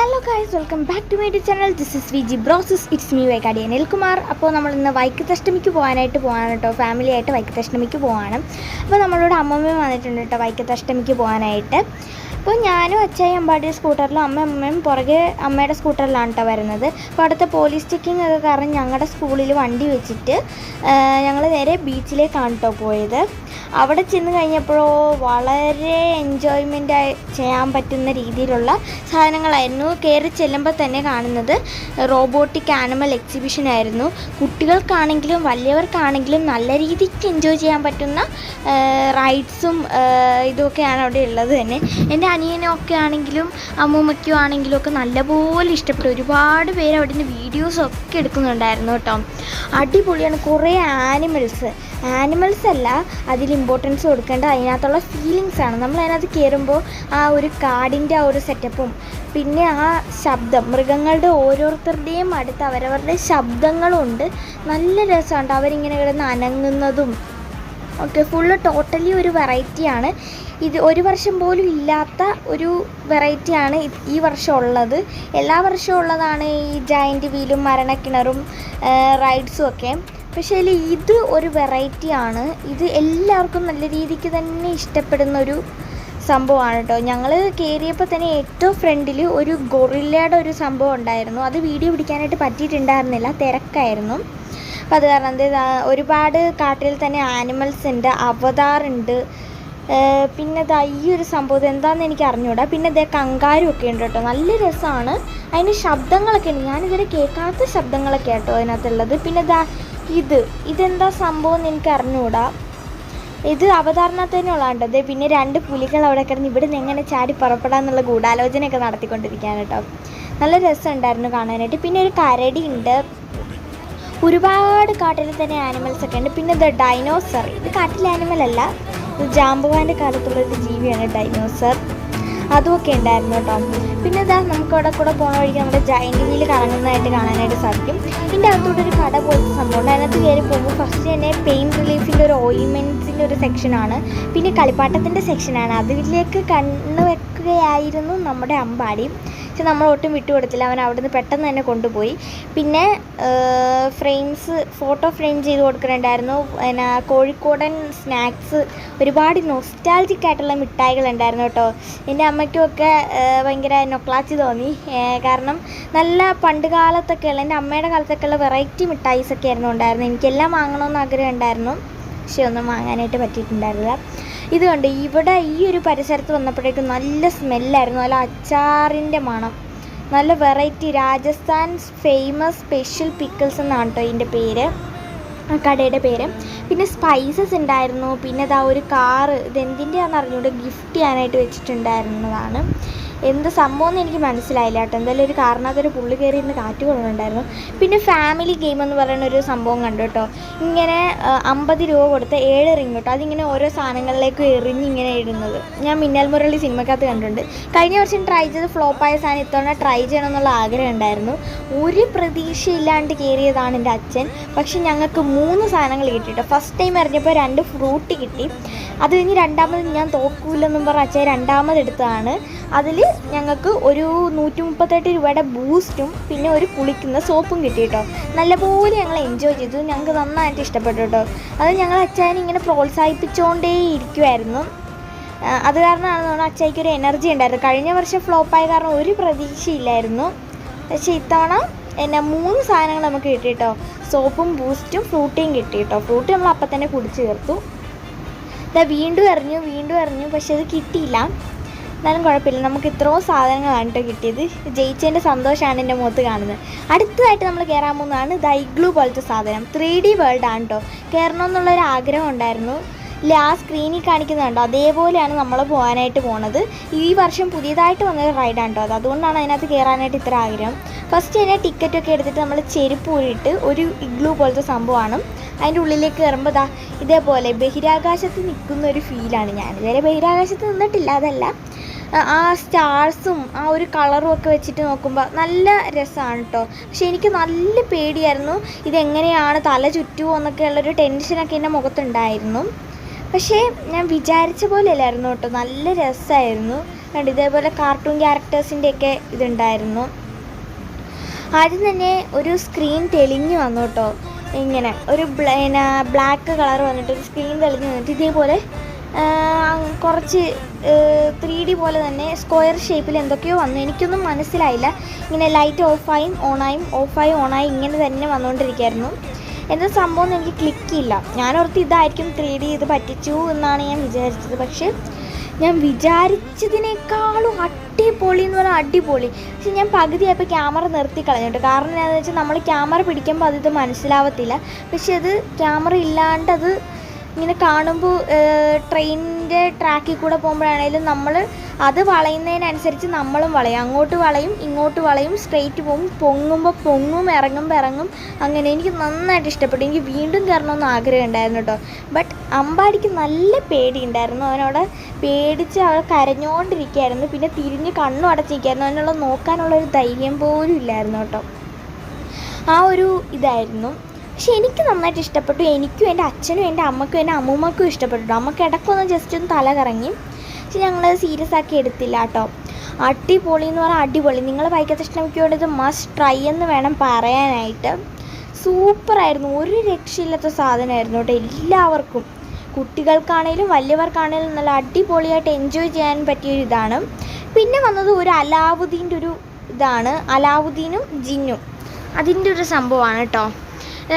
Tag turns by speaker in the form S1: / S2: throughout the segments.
S1: Hello guys welcome back to my channel this is V G bros it's me Vaikkadi Anilkumar അപ്പോൾ നമ്മൾ ഇന്ന് വൈക്കത്തഷ്ടമിക്ക് പോകാനായിട്ട് പോകാണ് കേട്ടോ family ആയിട്ട് വൈക്കത്തഷ്ടമിക്ക് പോകാണ് അപ്പോൾ നമ്മളോട് അമ്മമ്മയും വന്നിട്ടുണ്ട് കേട്ടോ വൈക്കത്തഷ്ടമിക്ക് പോകാനായിട്ട് അപ്പോൾ ഞാനും അച്ഛായി അമ്പാടിയുടെ സ്കൂട്ടറിലും അമ്മ അമ്മയും പുറകെ അമ്മയുടെ സ്കൂട്ടറിലാണ് കേട്ടോ വരുന്നത്. അപ്പോൾ അടുത്ത പോലീസ് ചെക്കിംഗ് ഒക്കെ കാരണം ഞങ്ങളുടെ സ്കൂളിൽ വണ്ടി വെച്ചിട്ട് ഞങ്ങൾ നേരെ ബീച്ചിലേക്കാണ് കേട്ടോ പോയത്. അവിടെ ചെന്ന് കഴിഞ്ഞപ്പോഴോ വളരെ എൻജോയ്മെന്റ് ചെയ്യാൻ പറ്റുന്ന രീതിയിലുള്ള സാധനങ്ങളായിരുന്നു. കയറി ചെല്ലുമ്പോൾ തന്നെ കാണുന്നത് റോബോട്ടിക് ആനിമൽ എക്സിബിഷൻ ആയിരുന്നു. കുട്ടികൾക്കാണെങ്കിലും വലിയവർക്കാണെങ്കിലും നല്ല രീതിക്ക് എൻജോയ് ചെയ്യാൻ പറ്റുന്ന റൈഡ്സും ഇതൊക്കെയാണ് അവിടെ ഉള്ളത് തന്നെ. എന്റെ അനിയനൊക്കെ ആണെങ്കിലും അമ്മൂമ്മയ്ക്കും ആണെങ്കിലും ഒക്കെ നല്ലപോലെ ഇഷ്ടപ്പെട്ടു. ഒരുപാട് പേര് അവിടെ നിന്ന് വീഡിയോസൊക്കെ എടുക്കുന്നുണ്ടായിരുന്നു കേട്ടോ. അടിപൊളിയാണ് കുറേ ആനിമൽസ് ആനിമൽസ് അല്ല അതിൽ ഇമ്പോർട്ടൻസ് കൊടുക്കേണ്ട അതിനകത്തുള്ള ഫീലിങ്സ് ആണ്. നമ്മൾ അതിനകത്ത് കയറുമ്പോൾ ആ ഒരു കാടിന്റെ ആ ഒരു സെറ്റപ്പും പിന്നെ ആ ശബ്ദം മൃഗങ്ങളുടെ ഓരോരുത്തരുടെയും അടുത്ത് അവരവരുടെ ശബ്ദങ്ങളുണ്ട്. നല്ല രസമുണ്ട്. അവരിങ്ങനെ കിടന്ന് അനങ്ങുന്നതും ഓക്കെ ഫുള്ള് ടോട്ടലി ഒരു വെറൈറ്റിയാണ് ഇത് ഒരു വർഷം പോലും ഇല്ലാത്ത ഒരു വെറൈറ്റിയാണ് ഈ വർഷം ഉള്ളത്. എല്ലാ വർഷവും ഉള്ളതാണ് ഈ ജയന്റ് വീലും മരണക്കിണറും റൈഡ്സും ഒക്കെ. പക്ഷേ ഇത് ഒരു വെറൈറ്റിയാണ് ഇത് എല്ലാവർക്കും നല്ല രീതിക്ക് തന്നെ ഇഷ്ടപ്പെടുന്ന ഒരു സംഭവമാണ് കേട്ടോ. ഞങ്ങൾ കയറിയപ്പോൾ തന്നെ ഏറ്റവും ഫ്രണ്ടിൽ ഒരു ഗൊറില്ലയുടെ ഒരു സംഭവം ഉണ്ടായിരുന്നു. അത് വീഡിയോ പിടിക്കാനായിട്ട് പറ്റിയിട്ടുണ്ടായിരുന്നില്ല. തിരക്കായിരുന്നു. അപ്പോൾ അത് കാരണം എന്ത് ഒരുപാട് കാട്ടിൽ തന്നെ ആനിമൽസ് ഉണ്ട് അവതാറുണ്ട് പിന്നെ ദാ ഈ ഒരു സംഭവം എന്താണെന്ന് എനിക്ക് അറിഞ്ഞൂടാ. പിന്നെ ഇതേ കങ്കാരും ഒക്കെ ഉണ്ട് കേട്ടോ. നല്ല രസമാണ് അതിന് ശബ്ദങ്ങളൊക്കെ ഉണ്ട്. ഞാനിതുവരെ കേൾക്കാത്ത ശബ്ദങ്ങളൊക്കെ കേട്ടോ അതിനകത്തുള്ളത്. പിന്നെ ദാ ഇത്. ഇതെന്താ സംഭവം എന്ന് എനിക്ക് അറിഞ്ഞൂടാ. ഇത് അവതാരണത്തിൽ തന്നെ ഉള്ളതാണ്ടത് പിന്നെ രണ്ട് പുലികൾ അവിടെ കിടന്ന് ഇവിടെ നിന്ന് എങ്ങനെ ചാടി പുറപ്പെടാമെന്നുള്ള ഗൂഢാലോചനയൊക്കെ നടത്തിക്കൊണ്ടിരിക്കുകയാണ് കേട്ടോ. നല്ല രസമുണ്ടായിരുന്നു കാണാനായിട്ട്. പിന്നെ ഒരു കരടി ഉണ്ട്. ഒരുപാട് കാട്ടിൽ തന്നെ ആനിമൽസ് ഒക്കെ ഉണ്ട്. പിന്നെ ദ ഡൈനോസർ ഇത് കാട്ടിലെ ആനിമൽ അല്ല. ഇത് ജാമ്പുവാന്റെ കാലത്തുള്ള ഒരു ജീവിയാണ് ഡൈനോസർ അതുമൊക്കെ ഉണ്ടായിരുന്നു കേട്ടോ. പിന്നെ ഇതാ നമുക്ക് അവിടെ കൂടെ പോണ വഴിക്ക് നമ്മുടെ ജൈന്റ് വീൽ കറങ്ങുന്നതായിട്ട് കാണാനായിട്ട് സാധിക്കും. ഇതിന്റെ അകത്തോട്ട് ഒരു കട പോലത്തെ സംഭവമുണ്ട് അതിനകത്ത് കയറി പോകുമ്പോൾ ഫസ്റ്റ് തന്നെ പെയിൻ റിലീഫിന്റെ ഒരു ഓയിൻമെന്റ്സിന്റെ ഒരു സെക്ഷനാണ് പിന്നെ കളിപ്പാട്ടത്തിന്റെ സെക്ഷനാണ് അതിലേക്ക് കണ്ണ് വെക്കുകയായിരുന്നു നമ്മുടെ അമ്പാടി. പക്ഷെ നമ്മൾ ഒട്ടും വിട്ടുകൊടുത്തില്ല അവൻ അവിടുന്ന് പെട്ടെന്ന് തന്നെ കൊണ്ടുപോയി. പിന്നെ ഫ്രെയിംസ് ഫോട്ടോ ഫ്രെയിം ചെയ്ത് കൊടുക്കുന്നുണ്ടായിരുന്നു. പിന്നെ കോഴിക്കോടൻ സ്നാക്സ് ഒരുപാട് നൊസ്റ്റാൾജിക് ആയിട്ടുള്ള മിഠായികൾ ഉണ്ടായിരുന്നു കേട്ടോ. എന്റെ അമ്മയ്ക്കുമൊക്കെ ഭയങ്കര നൊക്ലാച്ചി തോന്നി. കാരണം നല്ല പണ്ട് കാലത്തൊക്കെയുള്ള എന്റെ അമ്മയുടെ കാലത്തൊക്കെയുള്ള വെറൈറ്റി മിഠായിസൊക്കെ ആയിരുന്നു ഉണ്ടായിരുന്നു എനിക്കെല്ലാം വാങ്ങണമെന്ന് ആഗ്രഹം ഉണ്ടായിരുന്നു. പക്ഷെ ഒന്നും വാങ്ങാനായിട്ട് പറ്റിയിട്ടുണ്ടായിരുന്നില്ല. ഇതുകൊണ്ട് ഇവിടെ ഈ ഒരു പരിസരത്ത് വന്നപ്പോഴേക്കും നല്ല സ്മെല്ലായിരുന്നു. നല്ല അച്ചാറിന്റെ മണം. നല്ല variety Rajasthan famous special pickles എന്നാണ് കേട്ടോ ഇതിന്റെ പേര്. കടയുടെ പേര്. പിന്നെ സ്പൈസസ് ഉണ്ടായിരുന്നു. പിന്നെ ഇതാ ഒരു കാറ്. ഇതെന്തിന്റെയാണെന്ന് അറിഞ്ഞുകൊണ്ട് ഗിഫ്റ്റ് ചെയ്യാനായിട്ട് വെച്ചിട്ടുണ്ടായിരുന്നതാണ്. എന്ത് സംഭവം എന്ന് എനിക്ക് മനസ്സിലായില്ല കേട്ടോ. എന്തായാലും ഒരു കാരണത്തൊരു പുള്ളി കയറി ഇന്ന് കാറ്റ് കൊള്ളുന്നുണ്ടായിരുന്നു. പിന്നെ ഫാമിലി ഗെയിം എന്ന് പറയുന്ന ഒരു സംഭവം കണ്ടു കേട്ടോ. ഇങ്ങനെ അമ്പത് രൂപ കൊടുത്ത് ഏഴ് റിങ് കേട്ടോ അതിങ്ങനെ ഓരോ സാധനങ്ങളിലേക്ക് എറിഞ്ഞ് ഇങ്ങനെ ഇടുന്നത്. ഞാൻ മിന്നൽ മുരളി സിനിമക്കകത്ത് കണ്ടിട്ടുണ്ട്. കഴിഞ്ഞ വർഷം ട്രൈ ചെയ്ത് ഫ്ലോപ്പായ സാധനം ഇത്തവണ ട്രൈ ചെയ്യണം എന്നുള്ള ആഗ്രഹം ഉണ്ടായിരുന്നു. ഒരു പ്രതീക്ഷയില്ലാണ്ട് കയറിയതാണ് എന്റെ അച്ഛൻ. പക്ഷെ ഞങ്ങൾക്ക് മൂന്ന് സാധനങ്ങൾ കിട്ടി കേട്ടോ ഫസ്റ്റ് ടൈം എറിഞ്ഞപ്പോൾ രണ്ട് ഫ്രൂട്ട് കിട്ടി. അത് കഴിഞ്ഞ് രണ്ടാമത് ഞാൻ തോക്കൂലെന്നും പറഞ്ഞ അച്ഛൻ രണ്ടാമത് എടുത്തതാണ്. അതിൽ ഞങ്ങൾക്ക് ഒരു നൂറ്റി മുപ്പത്തെട്ട് രൂപയുടെ ബൂസ്റ്റും പിന്നെ ഒരു കുളിക്കുന്ന സോപ്പും കിട്ടി കേട്ടോ നല്ലപോലെ ഞങ്ങൾ എൻജോയ് ചെയ്തു. ഞങ്ങൾക്ക് നന്നായിട്ട് ഇഷ്ടപ്പെട്ടു കേട്ടോ അത് ഞങ്ങൾ അച്ചായനെ ഇങ്ങനെ പ്രോത്സാഹിപ്പിച്ചുകൊണ്ടേ ഇരിക്കുമായിരുന്നു അത് കാരണമാണ് നമ്മുടെ അച്ചായിക്ക് ഒരു എനർജി ഉണ്ടായിരുന്നു കഴിഞ്ഞ വർഷം ഫ്ലോപ്പായ കാരണം ഒരു പ്രതീക്ഷയില്ലായിരുന്നു. പക്ഷേ ഇത്തവണ എന്നെ മൂന്ന് സാധനങ്ങൾ നമുക്ക് കിട്ടി കേട്ടോ സോപ്പും ബൂസ്റ്റും ഫ്രൂട്ടിയും കിട്ടി കേട്ടോ ഫ്രൂട്ട് നമ്മൾ അപ്പം തന്നെ കുടിച്ചു ചേർത്തു ഇതാ വീണ്ടും എറിഞ്ഞു വീണ്ടും എറിഞ്ഞു. പക്ഷെ അത് കിട്ടിയില്ല. എന്നാലും കുഴപ്പമില്ല. നമുക്ക് ഇത്രയും സാധനങ്ങളാണ് കേട്ടോ കിട്ടിയത്. ജയിച്ചതിന്റെ സന്തോഷമാണ് എന്റെ മുഖത്ത് കാണുന്നത്. അടുത്തതായിട്ട് നമ്മൾ കയറാൻ പോകുന്നതാണ് ദൈഗ്ലു പോലത്തെ സാധനം. ത്രീ ഡി വേൾഡാണ് കേട്ടോ. കയറണമെന്നുള്ളൊരു ആഗ്രഹം ഉണ്ടായിരുന്നു. ഇല്ല ആ സ്ക്രീനിൽ കാണിക്കുന്നുണ്ടോ അതേപോലെയാണ് നമ്മൾ പോകാനായിട്ട് പോണത്. ഈ വർഷം പുതിയതായിട്ട് വന്നൊരു റൈഡാണ് കേട്ടോ അത്. അതുകൊണ്ടാണ് അതിനകത്ത് കയറാനായിട്ട് ഇത്ര ആഗ്രഹം. ഫസ്റ്റ് തന്നെ ടിക്കറ്റൊക്കെ എടുത്തിട്ട് നമ്മൾ ചെരുപ്പ് ഊരിയിട്ട് ഒരു ഇഗ്ലു പോലത്തെ സംഭവമാണ്. അതിന്റെ ഉള്ളിലേക്ക് കയറുമ്പോൾ ദാ ഇതേപോലെ ബഹിരാകാശത്ത് നിൽക്കുന്ന ഒരു ഫീലാണ് ഞാൻ. ഇതുവരെ ബഹിരാകാശത്ത് നിന്നിട്ടില്ല അതല്ല. ആ സ്റ്റാർസും ആ ഒരു കളറും ഒക്കെ വെച്ചിട്ട് നോക്കുമ്പോൾ നല്ല രസമാണ് കേട്ടോ പക്ഷെ എനിക്ക് നല്ല പേടിയായിരുന്നു ഇതെങ്ങനെയാണ് തല ചുറ്റുമോ എന്നൊക്കെയുള്ളൊരു ടെൻഷനൊക്കെ എന്റെ മുഖത്തുണ്ടായിരുന്നു. പക്ഷേ ഞാൻ വിചാരിച്ച പോലെ അല്ലായിരുന്നു കേട്ടോ നല്ല രസമായിരുന്നു കണ്ട് ഇതേപോലെ കാർട്ടൂൺ ക്യാരക്ടേഴ്സിന്റെയൊക്കെ ഇതുണ്ടായിരുന്നു. ആദ്യം തന്നെ ഒരു സ്ക്രീൻ തെളിഞ്ഞു വന്നു കേട്ടോ ഇങ്ങനെ ഒരു ബ്ലാക്ക് കളർ വന്നിട്ട് ഒരു സ്ക്രീൻ തെളിഞ്ഞു വന്നിട്ട് ഇതേപോലെ കുറച്ച് ത്രീ ഡി പോലെ തന്നെ സ്ക്വയർ ഷേപ്പിൽ എന്തൊക്കെയോ വന്നു. എനിക്കൊന്നും മനസ്സിലായില്ല. ഇങ്ങനെ ലൈറ്റ് ഓഫായും ഓണായും ഓഫായും ഓണായി ഇങ്ങനെ തന്നെ വന്നുകൊണ്ടിരിക്കുകയായിരുന്നു എന്താ സംഭവം എനിക്ക് ക്ലിക്കില്ല ഞാനോർത്ത് ഇതായിരിക്കും ത്രീ ഡി ഇത് പറ്റിച്ചു എന്നാണ് ഞാൻ വിചാരിച്ചത്. പക്ഷേ ഞാൻ വിചാരിച്ചതിനേക്കാളും അടിപൊളി എന്ന് പറഞ്ഞാൽ അടിപൊളി. പക്ഷേ ഞാൻ പകുതിയായപ്പോൾ ക്യാമറ നിർത്തി കളഞ്ഞിട്ട്. കാരണം എന്താണെന്ന് വെച്ചാൽ നമ്മൾ ക്യാമറ പിടിക്കുമ്പോൾ അത് ഇത് മനസ്സിലാവത്തില്ല. പക്ഷേ അത് ക്യാമറ ഇല്ലാണ്ട് അത് ഇങ്ങനെ കാണുമ്പോൾ ട്രെയിനിന്റെ ട്രാക്കിൽ കൂടെ പോകുമ്പോഴാണേലും നമ്മൾ അത് വളയുന്നതിനനുസരിച്ച് നമ്മളും വളയും. അങ്ങോട്ട് വളയും ഇങ്ങോട്ട് വളയും സ്ട്രെയിറ്റ് പോകും. പൊങ്ങുമ്പോൾ പൊങ്ങും ഇറങ്ങുമ്പോൾ ഇറങ്ങും. അങ്ങനെ എനിക്ക് നന്നായിട്ട് ഇഷ്ടപ്പെട്ടു. എനിക്ക് വീണ്ടും കയറണമെന്ന് ആഗ്രഹം ഉണ്ടായിരുന്നു കേട്ടോ. ബട്ട് അമ്പാടിക്ക് നല്ല പേടി ഉണ്ടായിരുന്നു അവനവിടെ പേടിച്ച് അവൾ കരഞ്ഞുകൊണ്ടിരിക്കുകയായിരുന്നു പിന്നെ തിരിഞ്ഞ് കണ്ണും അടച്ചിരിക്കുകയായിരുന്നു. അതിനുള്ള നോക്കാനുള്ള ഒരു ധൈര്യം പോലും ഇല്ലായിരുന്നു കേട്ടോ. ആ ഒരു ഇതായിരുന്നു. പക്ഷെ എനിക്ക് നന്നായിട്ട് ഇഷ്ടപ്പെട്ടു. എനിക്കും എന്റെ അച്ഛനും എന്റെ അമ്മക്കും എന്റെ അമ്മൂമ്മക്കും ഇഷ്ടപ്പെട്ടു. അമ്മയ്ക്ക് ഇടയ്ക്കൊന്ന് ജസ്റ്റ് ഒന്ന് തല കറങ്ങി. പക്ഷെ ഞങ്ങൾ സീരിയസ് ആക്കി എടുത്തില്ല കേട്ടോ. അടിപൊളി എന്ന് പറഞ്ഞാൽ അടിപൊളി. നിങ്ങൾ വൈക്കത്തഷ്ടമിക്കോട് ഇത് മസ്റ്റ് ട്രൈ എന്ന് വേണം പറയാനായിട്ട്. സൂപ്പറായിരുന്നു ഒരു രക്ഷയില്ലാത്ത സാധനമായിരുന്നു കേട്ടോ എല്ലാവർക്കും. കുട്ടികൾക്കാണേലും വലിയവർക്കാണേലും നല്ല അടിപൊളിയായിട്ട് എൻജോയ് ചെയ്യാൻ പറ്റിയൊരു ഇതാണ്. പിന്നെ വന്നത് ഒരു അലാവുദ്ദീന്റെ ഒരു ഇതാണ്. അലാവുദ്ദീനും ജിന്നും. അതിന്റെ ഒരു സംഭവമാണ് കേട്ടോ.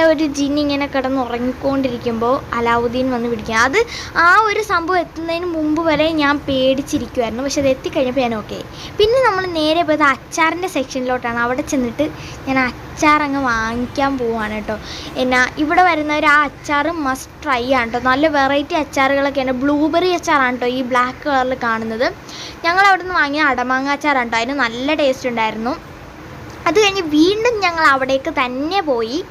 S1: ഒരു ജിൻ ഇങ്ങനെ കിടന്ന് ഉറങ്ങിക്കൊണ്ടിരിക്കുമ്പോൾ അലാവുദ്ദീൻ വന്ന് പിടിക്കുക അത് ആ ഒരു സംഭവം എത്തുന്നതിന് മുമ്പ് വരെ ഞാൻ പേടിച്ചിരിക്കുമായിരുന്നു പക്ഷെ അത് എത്തിക്കഴിഞ്ഞപ്പോൾ ഞാൻ ഓക്കെ പിന്നെ നമ്മൾ നേരെ പോയത് അച്ചാറിന്റെ സെക്ഷനിലോട്ടാണ്. അവിടെ ചെന്നിട്ട് ഞാൻ അച്ചാർ അങ്ങ് വാങ്ങിക്കാൻ പോവാണ് കേട്ടോ. എന്നാ ഇവിടെ വരുന്നവർ ആ അച്ചാർ മസ്റ്റ് ട്രൈ ആണ് കേട്ടോ. നല്ല വെറൈറ്റി അച്ചാറുകളൊക്കെയാണ് ബ്ലൂബെറി അച്ചാറാണ് കേട്ടോ ഈ ബ്ലാക്ക് കളറിൽ കാണുന്നത്. ഞങ്ങൾ അവിടെ നിന്ന് വാങ്ങിയ അടമാങ്ങ അച്ചാറാണ് കേട്ടോ. അതിന് നല്ല ടേസ്റ്റ് ഉണ്ടായിരുന്നു. അത് കഴിഞ്ഞ് വീണ്ടും ഞങ്ങൾ അവിടേക്ക് തന്നെ പോയി.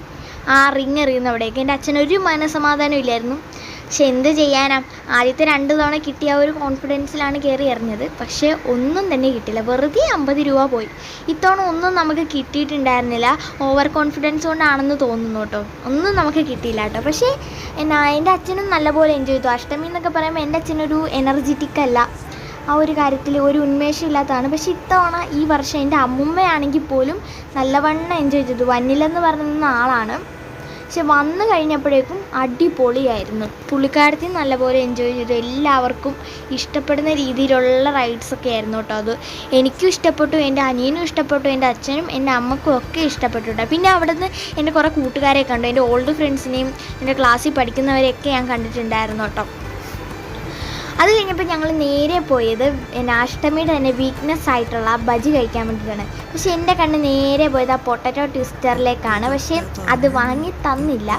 S1: ആ റിങ് എറിയുന്ന അവിടേക്ക്. എന്റെ അച്ഛനൊരു മനസമാധാനം ഇല്ലായിരുന്നു. പക്ഷെ എന്ത് ചെയ്യാനാ? ആദ്യത്തെ രണ്ട് തവണ കിട്ടിയ ഒരു കോൺഫിഡൻസിലാണ് കയറി എറിഞ്ഞത്. പക്ഷേ ഒന്നും തന്നെ കിട്ടില്ല വെറുതെ അമ്പത് രൂപ പോയി. ഇത്തവണ ഒന്നും നമുക്ക് കിട്ടിയിട്ടുണ്ടായിരുന്നില്ല. ഓവർ കോൺഫിഡൻസ് കൊണ്ടാണെന്ന് തോന്നുന്നു കേട്ടോ. ഒന്നും നമുക്ക് കിട്ടിയില്ല കേട്ടോ. പക്ഷേ എന്നാ എന്റെ അച്ഛനും നല്ലപോലെ എൻജോയ് ചെയ്തു. അഷ്ടമി എന്നൊക്കെ പറയുമ്പോൾ എന്റെ അച്ഛനൊരു എനർജറ്റിക് അല്ല. ആ ഒരു കാര്യത്തിൽ ഒരു ഉന്മേഷം ഇല്ലാത്തതാണ്. പക്ഷെ ഇത്തവണ ഈ വർഷം എന്റെ അമ്മുമ്മയാണെങ്കിൽ പോലും നല്ലവണ്ണം എൻജോയ് ചെയ്തു. വന്നില്ലെന്ന് പറയുന്ന ആളാണ്. പക്ഷെ വന്നു കഴിഞ്ഞപ്പോഴേക്കും അടിപൊളിയായിരുന്നു. പുള്ളിക്കാരത്തി നല്ലപോലെ എൻജോയ് ചെയ്തു. എല്ലാവർക്കും ഇഷ്ടപ്പെടുന്ന രീതിയിലുള്ള റൈഡ്സൊക്കെ ആയിരുന്നു കേട്ടോ അത്. എനിക്കും ഇഷ്ടപ്പെട്ടു എന്റെ അനിയനും ഇഷ്ടപ്പെട്ടു എന്റെ അച്ഛനും എന്റെ അമ്മക്കും ഒക്കെ ഇഷ്ടപ്പെട്ടു കേട്ടോ. പിന്നെ അവിടെ നിന്ന് എന്റെ കുറേ കൂട്ടുകാരെ കണ്ടു. എന്റെ ഓൾഡ് ഫ്രണ്ട്സിനെയും എന്റെ ക്ലാസ്സിൽ പഠിക്കുന്നവരെയൊക്കെ ഞാൻ കണ്ടിട്ടുണ്ടായിരുന്നു കേട്ടോ. അത് കഴിഞ്ഞപ്പോൾ ഞങ്ങൾ നേരെ പോയത് പിന്നെ അഷ്ടമിയുടെ തന്നെ വീക്ക്നെസ് ആയിട്ടുള്ള ബജി കഴിക്കാൻ വേണ്ടിയിട്ടാണ് പക്ഷേ എന്റെ കണ്ണ് നേരെ പോയത് ആ പൊട്ടറ്റോ ട്വിസ്റ്ററിലേക്കാണ്. പക്ഷേ അത് വാങ്ങി തന്നില്ല.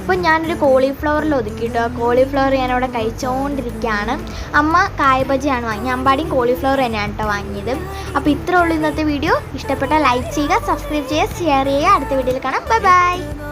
S1: അപ്പോൾ ഞാനൊരു കോളിഫ്ലവറിൽ ഒതുക്കിയിട്ടു കോളിഫ്ലവർ ഞാനവിടെ കഴിച്ചുകൊണ്ടിരിക്കുകയാണ് അമ്മ കായ ബജിയാണ് വാങ്ങി അമ്പാടിയും കോളിഫ്ലവർ തന്നെയാണ് കേട്ടോ വാങ്ങിയത്. അപ്പോൾ ഇത്രേ ഉള്ളൂ ഇന്നത്തെ വീഡിയോ. ഇഷ്ടപ്പെട്ടാൽ ലൈക്ക് ചെയ്യുക സബ്സ്ക്രൈബ് ചെയ്യുക ഷെയർ ചെയ്യുക. അടുത്ത വീഡിയോയിൽ കാണാം. Bye bye